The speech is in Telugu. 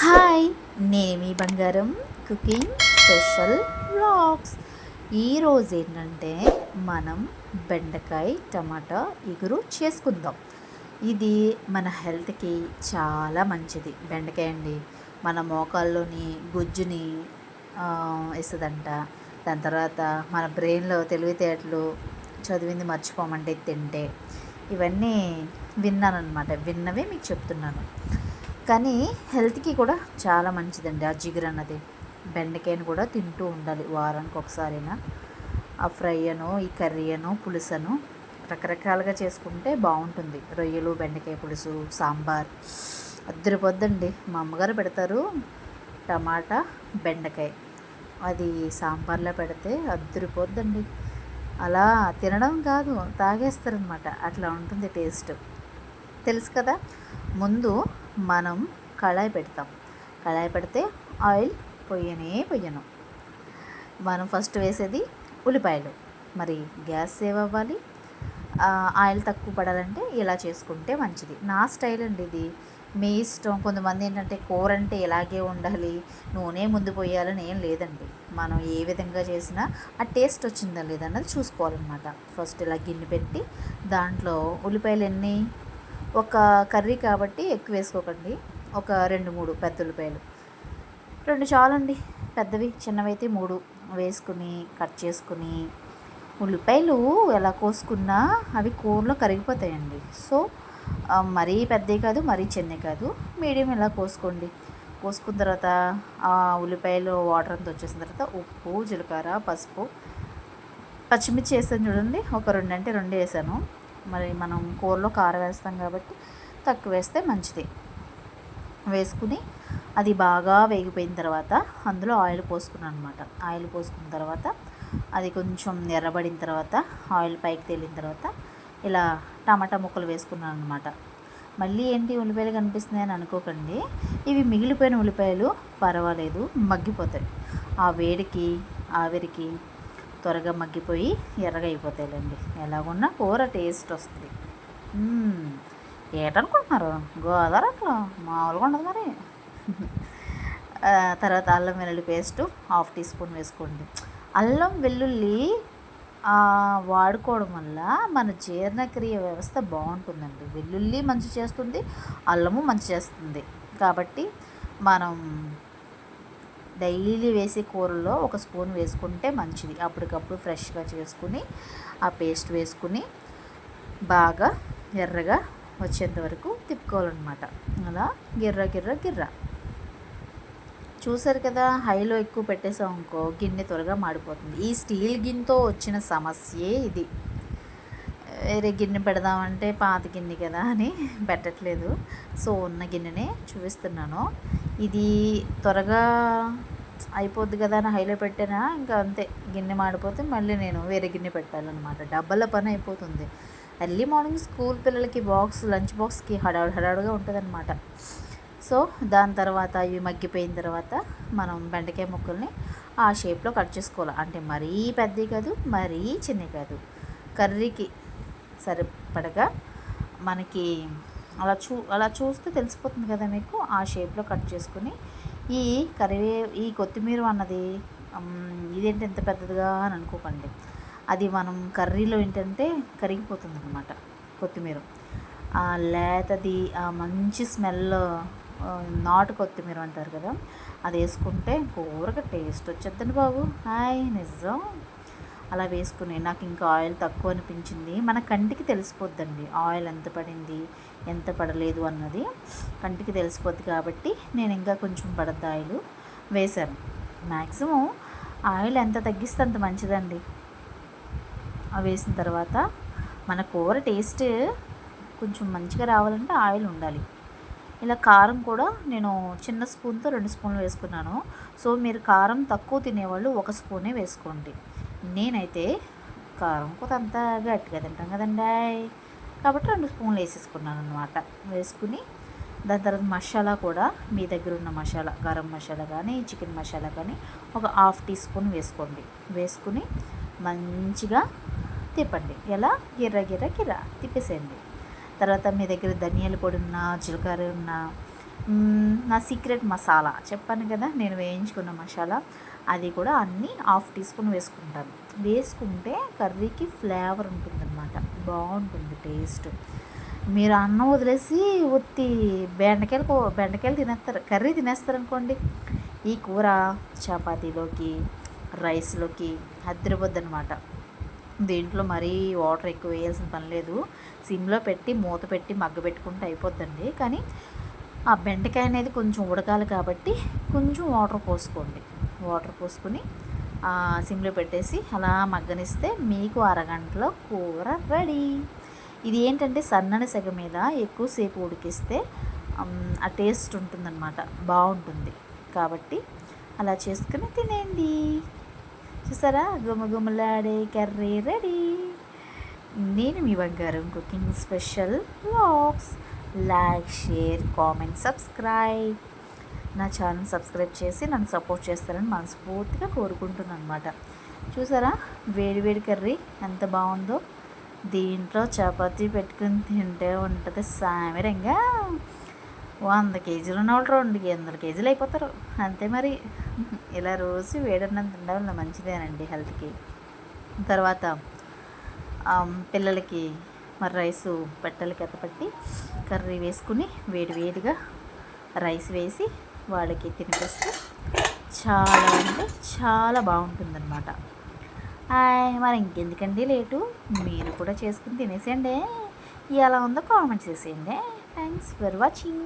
హాయ్ నేమి బంగారం కుకింగ్ స్పెషల్ వ్లాగ్స్ ఈరోజు ఏంటంటే మనం బెండకాయ టమాటా ఇగురు చేసుకుందాం. ఇది మన హెల్త్కి చాలా మంచిది. బెండకాయ అండి మన మోకాల్లోని గుజ్జుని ఇస్తుందంట దాని తర్వాత మన బ్రెయిన్లో తెలివితేటలు చదివింది మర్చిపోమంటే తింటే. ఇవన్నీ విన్నాను అనమాట విన్నవే మీకు చెప్తున్నాను. కానీ హెల్త్కి కూడా చాలా మంచిదండి ఆ జిగురు అన్నది. బెండకాయను కూడా తింటూ ఉండాలి వారానికి ఒకసారైనా. ఆ ఫ్రై అను ఈ కర్రీ అను పులుసను రకరకాలుగా చేసుకుంటే బాగుంటుంది. రొయ్యలు బెండకాయ పులుసు సాంబార్ అద్దరిపోద్దండి. మా అమ్మగారు పెడతారు టమాటా బెండకాయ. అది సాంబార్లో పెడితే అద్దరిపోద్దండి. అలా తినడం కాదు తాగేస్తారనమాట అట్లా ఉంటుంది టేస్ట్. తెలుసు కదా? ముందు మనం కళాయి పెడతాం. కళాయి పెడితే ఆయిల్ పొయ్యనే పొయ్యను. మనం ఫస్ట్ వేసేది ఉల్లిపాయలు. మరి గ్యాస్ సేవ్ అవ్వాలి. ఆయిల్ తక్కువ పడాలంటే ఇలా చేసుకుంటే మంచిది. నా స్టైల్ అండి ఇది. మీ ఇష్టం. కొంతమంది ఏంటంటే కూర అంటే ఇలాగే ఉండాలి. నూనె ముందు పోయాలని ఏం లేదండి. మనం ఏ విధంగా చేసినా ఆ టేస్ట్ వచ్చిందా లేదన్నది చూసుకోవాలన్నమాట. ఫస్ట్ ఇలా గిన్నె పెట్టి దాంట్లో ఉల్లిపాయలు ఎన్ని ఒక కర్రీ కాబట్టి ఎక్కువ వేసుకోకండి. ఒక రెండు మూడు పెద్ద ఉల్లిపాయలు. రెండు చాలండి. పెద్దవి చిన్నవైతే మూడు. వేసుకుని కట్ చేసుకుని. ఉల్లిపాయలు ఎలా కోసుకున్నా అవి కూరలో కరిగిపోతాయండి. సో మరీ పెద్దవి కాదు మరీ చిన్నవి కాదు. మీడియం ఇలా కోసుకోండి. కోసుకున్న తర్వాత ఆ ఉల్లిపాయలు వాటర్ అంతా వచ్చేసిన తర్వాత ఉప్పు జీలకర్ర పసుపు పచ్చిమిర్చి వేసాను చూడండి. ఒక రెండు అంటే రెండు వేసాను. మరి మనం కూరలో కారం వేస్తాం కాబట్టి తక్కువ వేస్తే మంచిది. వేసుకుని అది బాగా వేగిపోయిన తర్వాత అందులో ఆయిల్ పోసుకున్నాను అనమాట ఆయిల్ పోసుకున్న తర్వాత అది కొంచెం ఎర్రబడిన తర్వాత ఆయిల్ పైకి తేలిన తర్వాత ఇలా టమాటా ముక్కలు వేసుకున్నాను అనమాట మళ్ళీ ఏంటి ఉల్లిపాయలు కనిపిస్తున్నాయి అని అనుకోకండి. ఇవి మిగిలిపోయిన ఉల్లిపాయలు పర్వాలేదు మగ్గిపోతాయి. ఆ వేడికి ఆవిరికి త్వరగా మగ్గిపోయి ఎర్రగా అయిపోతాయిలేండి ఎలాగున్నా కూర టేస్ట్ వస్తుంది. ఏటనుకుంటున్నారు? గోదావరి అట్లా? మామూలుగా ఉండదు మరి. తర్వాత అల్లం వెల్లుల్లి పేస్ట్ హాఫ్ టీ స్పూన్ వేసుకోండి. అల్లం వెల్లుల్లి వాడుకోవడం వల్ల మన జీర్ణక్రియ వ్యవస్థ బాగుంటుందండి. వెల్లుల్లి మంచి చేస్తుంది అల్లము మంచి చేస్తుంది. కాబట్టి మనం డైలీ వేసే కూరల్లో ఒక స్పూన్ వేసుకుంటే మంచిది. అప్పటికప్పుడు ఫ్రెష్గా చేసుకుని ఆ పేస్ట్ వేసుకుని బాగా ఎర్రగా వచ్చేంత వరకు తిప్పుకోవాలన్నమాట. అలా గిర్ర గిర్ర గిర్ర. చూసారు కదా హైలో ఎక్కువ పెట్టేసాం అనుకో గిన్నె త్వరగా మాడిపోతుంది. ఈ స్టీల్ గిన్నెతో వచ్చిన సమస్యే ఇది. వేరే గిన్నె పెడదామంటే పాత గిన్నె కదా అని పెట్టట్లేదు. సో ఉన్న గిన్నెనే చూపిస్తున్నాను. ఇది త్వరగా అయిపోద్ది కదా అని హైలో పెట్టానా? ఇంకా అంతే గిన్నె మాడిపోతే మళ్ళీ నేను వేరే గిన్నె పెట్టాలన్నమాట. డబ్బల పని అయిపోతుంది. ఎర్లీ మార్నింగ్ స్కూల్ పిల్లలకి బాక్స్ లంచ్ బాక్స్కి హడావిడి హడావుడుగా ఉంటుంది ఉంటుందన్నమాట. సో దాని తర్వాత ఇవి మగ్గిపోయిన తర్వాత మనం బెండకాయ ముక్కల్ని ఆ షేప్లో కట్ చేసుకోవాలి. అంటే మరీ పెద్దవి కాదు మరీ చిన్నవి కాదు. కర్రీకి సరిపడగా మనకి అలా చూ అలా చూస్తే తెలిసిపోతుంది కదా మీకు ఆ షేప్లో కట్ చేసుకుని ఈ కరివే ఈ కొత్తిమీర అన్నది ఇదేంటి ఎంత పెద్దదిగా అని అనుకోకండి. అది మనం కర్రీలో ఏంటంటే కరిగిపోతుంది అనమాట కొత్తిమీర లేతది ఆ మంచి స్మెల్ నాటు కొత్తిమీర అంటారు కదా అది వేసుకుంటే కూరగా టేస్ట్ వచ్చేద్దండి బాబు. హాయ్ నిజం. అలా వేసుకుని నాకు ఇంకా ఆయిల్ తక్కువ అనిపించింది. మన కంటికి తెలిసిపోద్దండి. ఆయిల్ ఎంత పడింది ఎంత పడలేదు అన్నది కంటికి తెలిసిపోద్ది కాబట్టి నేను ఇంకా కొంచెం పడద్ద ఆయిల్ వేశాను. మ్యాక్సిమం ఆయిల్ ఎంత తగ్గిస్తే అంత మంచిదండి. అవి వేసిన తర్వాత మన కూర టేస్ట్ కొంచెం మంచిగా రావాలంటే ఆయిల్ ఉండాలి. ఇలా కారం కూడా నేను చిన్న స్పూన్తో రెండు స్పూన్లు వేసుకున్నాను. సో మీరు కారం తక్కువ తినేవాళ్ళు ఒక స్పూనే వేసుకోండి. నేనైతే కారం కూర అంత గట్టిగా తింటాం కదండి. కాబట్టి రెండు స్పూన్లు వేసేసుకున్నాను అనమాట వేసుకుని దాని తర్వాత మసాలా కూడా మీ దగ్గర ఉన్న మసాలా గరం మసాలా కానీ చికెన్ మసాలా కానీ ఒక హాఫ్ టీ స్పూన్ వేసుకోండి. వేసుకుని మంచిగా తిప్పండి. ఎలా? గిర్ర గిర్ర గిర్ర. తిప్పేసేయండి. తర్వాత మీ దగ్గర ధనియాల పొడి ఉన్నా జీలకర్ర ఉన్నా నా సీక్రెట్ మసాలా. చెప్పాను కదా నేను వేయించుకున్న మసాలా. అది కూడా అన్నీ హాఫ్ టీ స్పూన్ వేసుకుంటాను. వేసుకుంటే కర్రీకి ఫ్లేవర్ ఉంటుందన్నమాట. బాగుంటుంది టేస్ట్. మీరు అన్నం వదిలేసి ఉత్తి బెండకాయలు బెండకాయలు తినేస్తారు. కర్రీ తినేస్తారు అనుకోండి ఈ కూర చపాతీలోకి రైస్లోకి అద్దరిపోద్ది అనమాట దీంట్లో మరీ వాటర్ ఎక్కువ వేయాల్సిన పని లేదు. సిమ్లో పెట్టి మూత పెట్టి మగ్గ పెట్టుకుంటే అయిపోద్దండి. కానీ ఆ బెండకాయ అనేది కొంచెం ఉడకాలి కాబట్టి కొంచెం వాటర్ పోసుకోండి. వాటర్ పోసుకుని సిమ్లో పెట్టేసి అలా మగ్గనిస్తే మీకు అరగంటలో కూర రెడీ. ఇది ఏంటంటే సన్నని సెగ మీద ఎక్కువసేపు ఉడికిస్తే ఆ టేస్ట్ ఉంటుందన్నమాట. బాగుంటుంది. కాబట్టి అలా చేసుకుని తినేయండి. చూసారా? గుమగుమలాడే కర్రీ రెడీ. నేను మీ బంగారం cooking special vlogs. Like share comment subscribe. నా ఛానల్ సబ్స్క్రైబ్ చేసి నన్ను సపోర్ట్ చేస్తారని మనస్ఫూర్తిగా కోరుకుంటున్నాను అనమాట చూసారా వేడివేడి కర్రీ ఎంత బాగుందో. దీంట్లో చపాతీ పెట్టుకుని తింటే ఉంటుంది సామిరంగా. వంద కేజీలు ఉన్న వాళ్ళు రెండు వందల కేజీలు అయిపోతారు. అంతే మరి. ఇలా రోజు వేడన్నం తినడం వల్ల మంచిదేనండి హెల్త్కి. తర్వాత పిల్లలకి మరి రైసు పెట్టలకి ఎత్తపట్టి కర్రీ వేసుకుని వేడి వేడిగా రైస్ వేసి వాళ్ళకి తినిపిస్తే చాలా అంటే చాలా బాగుంటుందన్నమాట. హాయ్ మరి ఇంకెందుకండి లేటు? మీరు కూడా చేసుకుని తినేసేయండి. ఎలా ఉందో కామెంట్ చేసేయండి. Thanks for watching